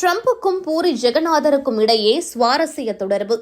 ட்ரம்புக்கும் பூரி ஜெகநாதருக்கும் இடையே சுவாரஸ்ய தொடர்பு.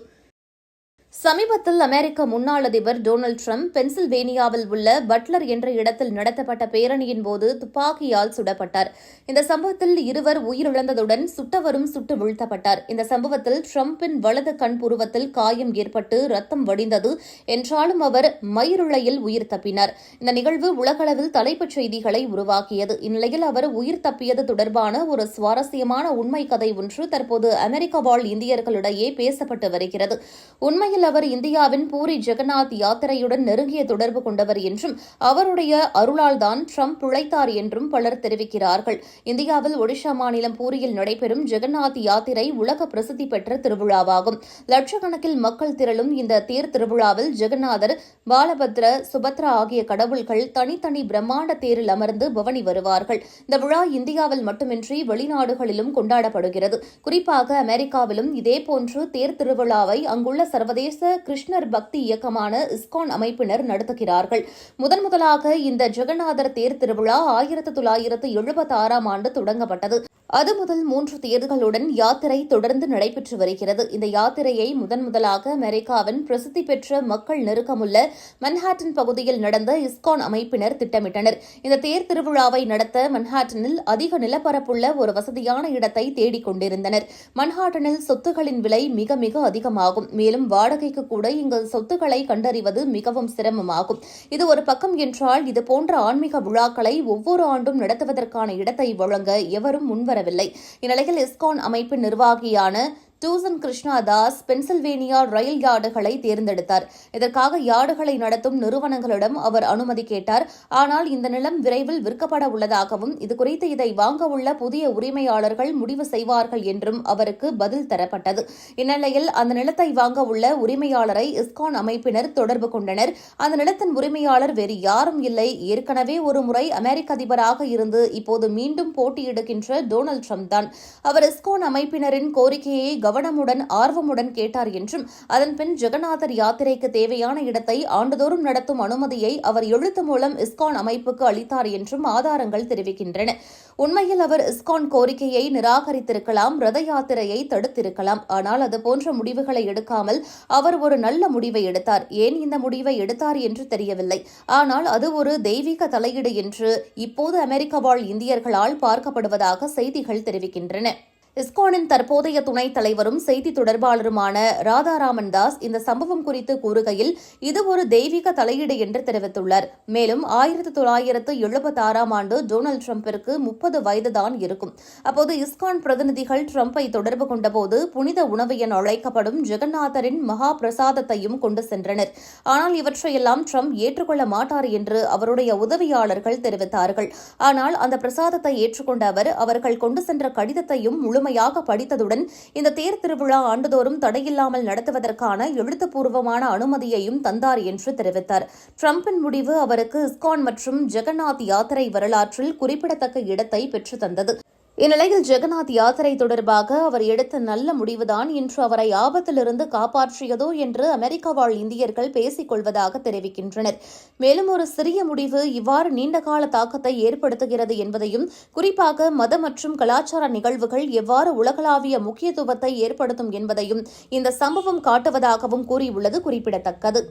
சமீபத்தில் அமெரிக்க முன்னாள் அதிபர் டொனால்டு ட்ரம்ப் பென்சில்வேனியாவில் உள்ள பட்லர் என்ற இடத்தில் நடத்தப்பட்ட பேரணியின் போது துப்பாக்கியால் சுடப்பட்டார். இந்த சம்பவத்தில் இருவர் உயிரிழந்ததுடன் சுட்டவரும் சுட்டு வீழ்த்தப்பட்டார். இந்த சம்பவத்தில் ட்ரம்பின் வலது கண் புருவத்தில் காயம் ஏற்பட்டு ரத்தம் வடிந்தது. என்றாலும் அவர் மயிருளையில் உயிர் தப்பினார். இந்த நிகழ்வு உலகளவில் தலைப்புச் செய்திகளை உருவாக்கியது. இந்நிலையில் அவர் உயிர் தப்பியது தொடர்பான ஒரு சுவாரஸ்யமான உண்மை கதை ஒன்று தற்போது அமெரிக்க வாழ் இந்தியர்களிடையே பேசப்பட்டு வருகிறது. உண்மையில் அவர் இந்தியாவின் பூரி ஜெகநாத் யாத்திரையுடன் நெருங்கிய தொடர்பு கொண்டவர் என்றும் அவருடைய அருளால்தான் ட்ரம்ப் பிழைத்தார் என்றும் பலர் தெரிவிக்கிறார்கள். இந்தியாவில் ஒடிஷா மாநிலம் பூரியில் நடைபெறும் ஜெகநாத் யாத்திரை உலக பிரசித்தி பெற்ற திருவிழாவாகும். லட்சக்கணக்கில் மக்கள் திரளும் இந்த தேர் திருவிழாவில் ஜெகநாதர் பாலபத்ர சுபத்ரா ஆகிய கடவுள்கள் தனித்தனி பிரம்மாண்ட தேரில் அமர்ந்து பவனி வருவார்கள். இந்த விழா இந்தியாவில் மட்டுமின்றி வெளிநாடுகளிலும் கொண்டாடப்படுகிறது. குறிப்பாக அமெரிக்காவிலும் இதேபோன்று தேர் திருவிழாவை அங்குள்ள சர்வதேச கிருஷ்ணர் பக்தி இயக்கமான இஸ்கான் அமைப்பினர் நடத்துகிறார்கள். முதன் முதலாக இந்த ஜெகநாதர் தேர் திருவிழா ஆயிரத்து தொள்ளாயிரத்து எழுபத்தி ஆறாம் ஆண்டு தொடங்கப்பட்டது. அது முதல் மூன்று தேர்தல்களுடன் யாத்திரை தொடர்ந்து நடைபெற்று வருகிறது. இந்த யாத்திரையை முதன் முதலாக அமெரிக்காவின் பிரசித்தி பெற்ற மக்கள் நெருக்கமுள்ள மன்ஹாட்டன் பகுதியில் நடந்த இஸ்கான் அமைப்பினர் திட்டமிட்டனர். இந்த தேர் திருவிழாவை நடத்த மன்ஹாட்டனில் அதிக நிலப்பரப்புள்ள ஒரு வசதியான இடத்தை தேடிக் கொண்டிருந்தனர். மன்ஹாட்டனில் சொத்துகளின் விலை மிக மிக அதிகமாகும். மேலும் வாடகைக்கு கூட இங்கு சொத்துக்களை கண்டறிவது மிகவும் சிரமமாகும். இது ஒரு பக்கம் என்றால் இதுபோன்ற ஆன்மீக விழாக்களை ஒவ்வொரு ஆண்டும் நடத்துவதற்கான இடத்தை வழங்க எவரும் முன்வர வரவில்லை. இந்நிலையில் இஸ்கான் அமைப்பின் நிர்வாகியான டூசன் கிருஷ்ணாதாஸ் பென்சில்வேனியா ரயில் யார்டுகளை தேர்ந்தெடுத்தார். இதற்காக யார்டுகளை நடத்தும் நிறுவனங்களிடம் அவர் அனுமதி கேட்டார். ஆனால் இந்த நிலம் விரைவில் விற்கப்பட உள்ளதாகவும் இதுகுறித்து இதை வாங்க உள்ள புதிய உரிமையாளர்கள் முடிவு செய்வார்கள் என்றும் அவருக்கு பதில் தரப்பட்டது. இந்நிலையில் அந்த நிலத்தை வாங்க உள்ள உரிமையாளரை இஸ்கான் அமைப்பினர் தொடர்பு கொண்டனர். அந்த நிலத்தின் உரிமையாளர் வேறு யாரும் இல்லை. ஏற்கனவே ஒரு முறை அமெரிக்க அதிபராக இருந்து இப்போது மீண்டும் போட்டியிடுகின்ற டொனால்டு ட்ரம்ப் தான். அவர் இஸ்கான் அமைப்பினரின் கோரிக்கையை கவனமுடன் ஆர்வமுடன் கேட்டார் என்றும் அதன்பின் ஜெகநாதர் யாத்திரைக்கு தேவையான இடத்தை ஆண்டுதோறும் நடத்தும் அனுமதியை அவர் எழுத்து மூலம் இஸ்கான் அமைப்புக்கு அளித்தார் என்றும் ஆதாரங்கள் தெரிவிக்கின்றன. உண்மையில் அவர் இஸ்கான் கோரிக்கையை நிராகரித்திருக்கலாம் ரத யாத்திரையை தடுத்திருக்கலாம். ஆனால் அதுபோன்ற முடிவுகளை எடுக்காமல் அவர் ஒரு நல்ல முடிவை எடுத்தார். ஏன் இந்த முடிவை எடுத்தார் என்று தெரியவில்லை. ஆனால் அது ஒரு தெய்வீக தலையீடு என்று இப்போது அமெரிக்க வாழ் இந்தியர்களால் பார்க்கப்படுவதாக செய்திகள் தெரிவிக்கின்றன. இஸ்கானின் தற்போதைய துணைத் தலைவரும் செய்தி தொடர்பாளருமான ராதாராமன் தாஸ் இந்த சம்பவம் குறித்து கூறுகையில் இது ஒரு தெய்வீக தலையீடு என்று தெரிவித்துள்ளார். மேலும் ஆயிரத்தி தொள்ளாயிரத்து எழுபத்தி ஆறாம் ஆண்டு டொனால்டு டிரம்பிற்கு முப்பது வயதுதான் இருக்கும். அப்போது இஸ்கான் பிரதிநிதிகள் டிரம்பை தொடர்பு கொண்டபோது புனித உணவு என அழைக்கப்படும் ஜெகநாதரின் மகா பிரசாதத்தையும் கொண்டு சென்றனர். ஆனால் இவற்றையெல்லாம் ட்ரம்ப் ஏற்றுக்கொள்ள மாட்டார் என்று அவருடைய உதவியாளர்கள் தெரிவித்தார்கள். ஆனால் அந்த பிரசாதத்தை ஏற்றுக்கொண்ட அவர் அவர்கள் கொண்டு சென்ற கடிதத்தையும் முழு முழுமையாக படித்ததுடன் இந்த தேர் திருவிழா ஆண்டுதோறும் தடையில்லாமல் நடத்துவதற்கான எழுத்துப்பூர்வமான அனுமதியையும் தந்தார் என்று தெரிவித்தார். டிரம்பின் முடிவு அவருக்கு இஸ்கான் மற்றும் ஜெகநாத் யாத்திரை வரலாற்றில் குறிப்பிடத்தக்க இடத்தை பெற்றுத்தந்தது இந்நிலையில் ஜெகநாத் யாத்திரை தொடர்பாக அவர் எடுத்த நல்ல முடிவுதான் இன்று அவரை ஆபத்திலிருந்து காப்பாற்றியதோ என்று அமெரிக்க வாழ் இந்தியர்கள் பேசிக் கொள்வதாக தெரிவிக்கின்றனர். மேலும் ஒரு சிறிய முடிவு இவ்வாறு நீண்டகால தாக்கத்தை ஏற்படுத்துகிறது என்பதையும் குறிப்பாக மத மற்றும் கலாச்சார நிகழ்வுகள் எவ்வாறு உலகளாவிய முக்கியத்துவத்தை ஏற்படுத்தும் என்பதையும் இந்த சம்பவம் காட்டுவதாகவும் கூறியுள்ளது குறிப்பிடத்தக்கது.